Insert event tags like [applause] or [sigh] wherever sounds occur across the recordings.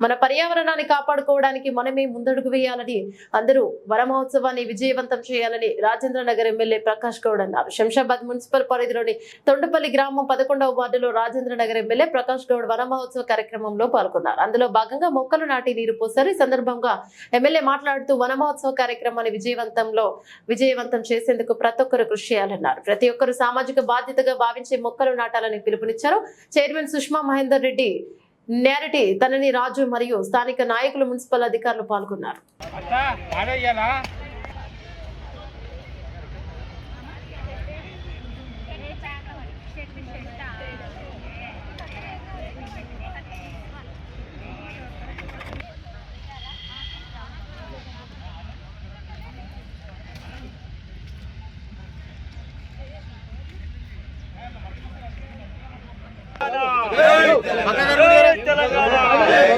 మన పర్యావరణాన్ని కాపాడుకోవడానికి మనమే ముందడుగు వేయాలని అందరూ వనమహోత్సవాన్ని విజయవంతం చేయాలని రాజేంద్ర నగర్ ఎమ్మెల్యే ప్రకాష్ గౌడ్ అన్నారు. శంషాబాద్ మున్సిపల్ పరిధిలోని తొండపల్లి గ్రామం పదకొండవ వార్డులో రాజేంద్ర నగర్ ఎమ్మెల్యే ప్రకాష్ గౌడ్ వన మహోత్సవ కార్యక్రమంలో పాల్గొన్నారు. అందులో భాగంగా మొక్కలు నాటి నీరు పోసారు. ఈ సందర్భంగా ఎమ్మెల్యే మాట్లాడుతూ వన మహోత్సవ కార్యక్రమాన్ని విజయవంతంలో విజయవంతం చేసేందుకు ప్రతి ఒక్కరు కృషి చేయాలన్నారు. ప్రతి ఒక్కరు సామాజిక బాధ్యతగా భావించే మొక్కలు నాటాలని పిలుపునిచ్చారు. చైర్మన్ సుష్మా మహేందర్ రెడ్డి నేరటి తనని రాజు మరియు స్థానిక నాయకులు మున్సిపల్ అధికారులు పాల్గొన్నారు. ఆడయ్యాలా?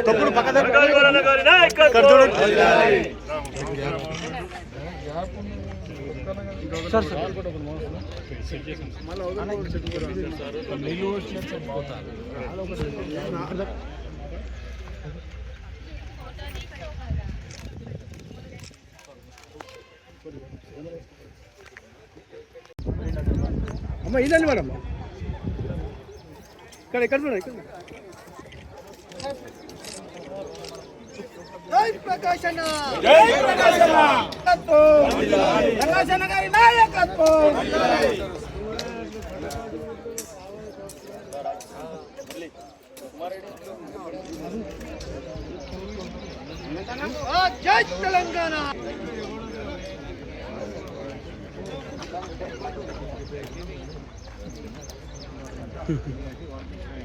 తప్పుడు పక్కన అమ్మ ఇదండి మేడం. ఇక్కడ ఇక్కడ చూడండి ఇక్కడ జై ప్రకాశన జై ప్రకాశన ప్రకాశన గారి నాయకత్వం ఆ, జై తెలంగాణ [laughs]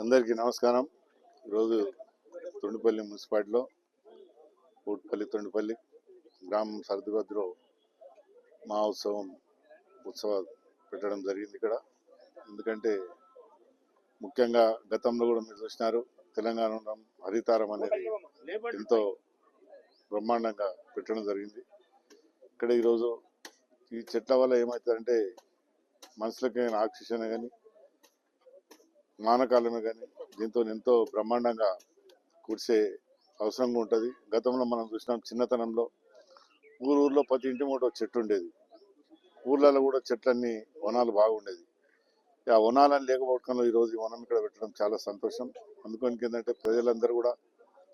అందరికీ నమస్కారం. ఈరోజు తొండిపల్లి మున్సిపాలిటీలో ఊట్పల్లి తొండిపల్లి గ్రామం సర్దుగద్దులో మహోత్సవం ఉత్సవాలు పెట్టడం జరిగింది ఇక్కడ. ఎందుకంటే ముఖ్యంగా గతంలో కూడా మీరు చూసినారు తెలంగాణ హరితారం అనేది ఎంతో బ్రహ్మాండంగా పెట్టడం జరిగింది. ఇక్కడ ఈరోజు ఈ చెట్ల వల్ల ఏమవుతుందంటే మనుషులకైనా ఆక్సిజన్ కానీ మానకాలమే కానీ దీంతో ఎంతో బ్రహ్మాండంగా కూర్చే అవసరంగా ఉంటుంది. గతంలో మనం చూసినాం చిన్నతనంలో ఊరు ఊర్లో ప్రతి ఇంటి మూట చెట్టు ఉండేది. ఊర్లలో కూడా చెట్లన్నీ వనాలు బాగుండేది. ఆ వనాలని లేకపోవడంలో ఈరోజు ఈ వనం ఇక్కడ పెట్టడం చాలా సంతోషం. అందుకని ఏంటంటే ప్రజలందరూ కూడా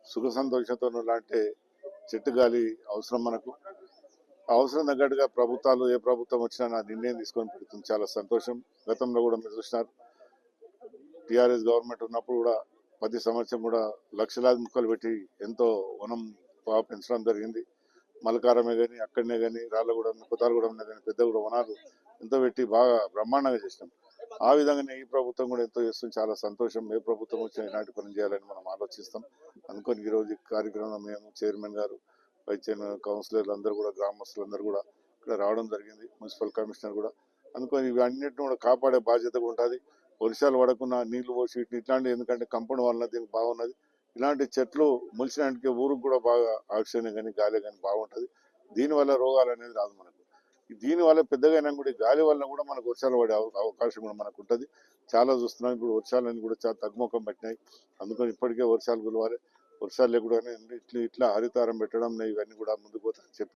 సుఖ సంతోషంతో లాంటి చెట్టు గాలి అవసరం మనకు. అవసరం తగ్గట్టుగా ప్రభుత్వాలు ఏ ప్రభుత్వం వచ్చినా నా నిర్ణయం తీసుకొని పెడుతుంది. చాలా సంతోషం. గతంలో కూడా మీరు చూసినారు. టిఆర్ఎస్ గవర్నమెంట్ ఉన్నప్పుడు కూడా ప్రతి సంవత్సరం కూడా లక్షలాది ముక్కలు పెట్టి ఎంతో వనం పెంచడం జరిగింది. మలకారమే కానీ అక్కడనే కానీ రాళ్ళగూడెం కొత్తాలగూడెంలో కానీ పెద్దగూడ వనాలు ఎంతో పెట్టి బాగా బ్రహ్మాండంగా చేసినాం. ఆ విధంగానే ఈ ప్రభుత్వం కూడా ఎంతో చేస్తుంది. చాలా సంతోషం. ఏ ప్రభుత్వం వచ్చినా ఇలాంటి పని చేయాలని మనం ఆలోచిస్తాం. అనుకొని ఈరోజు ఈ కార్యక్రమంలో మేము చైర్మన్ గారు వైస్ చైర్మన్ కౌన్సిలర్లు అందరూ కూడా గ్రామస్తులందరూ కూడా ఇక్కడ రావడం జరిగింది. మున్సిపల్ కమిషనర్ కూడా. అనుకొని ఇవి అన్నింటిని కూడా కాపాడే బాధ్యత ఉంటుంది. వర్షాలు పడకుండా నీళ్ళు పోసి ఇట్లాంటి ఎందుకంటే కంపౌండ్ వల్ల దీనికి బాగున్నది. ఇలాంటి చెట్లు మొలిచినానికి ఊరికి కూడా బాగా ఆక్సిజన్ కానీ గాలి కానీ బాగుంటుంది. దీనివల్ల రోగాలు అనేది రాదు మనకు. దీనివల్ల పెద్దగా కూడా గాలి వల్ల కూడా మనకు వర్షాలు పడే అవకాశం కూడా మనకు ఉంటుంది. చాలా చూస్తున్నాం ఇప్పుడు వర్షాలన్నీ కూడా చాలా తగ్గుముఖం పెట్టినాయి. అందుకని ఇప్పటికే వర్షాలు కులవాలి వర్షాలు లేకుండా ఇట్లా ఇట్లా హరితారం పెట్టడం ఇవన్నీ కూడా ముందుకు పోతాయని చెప్పి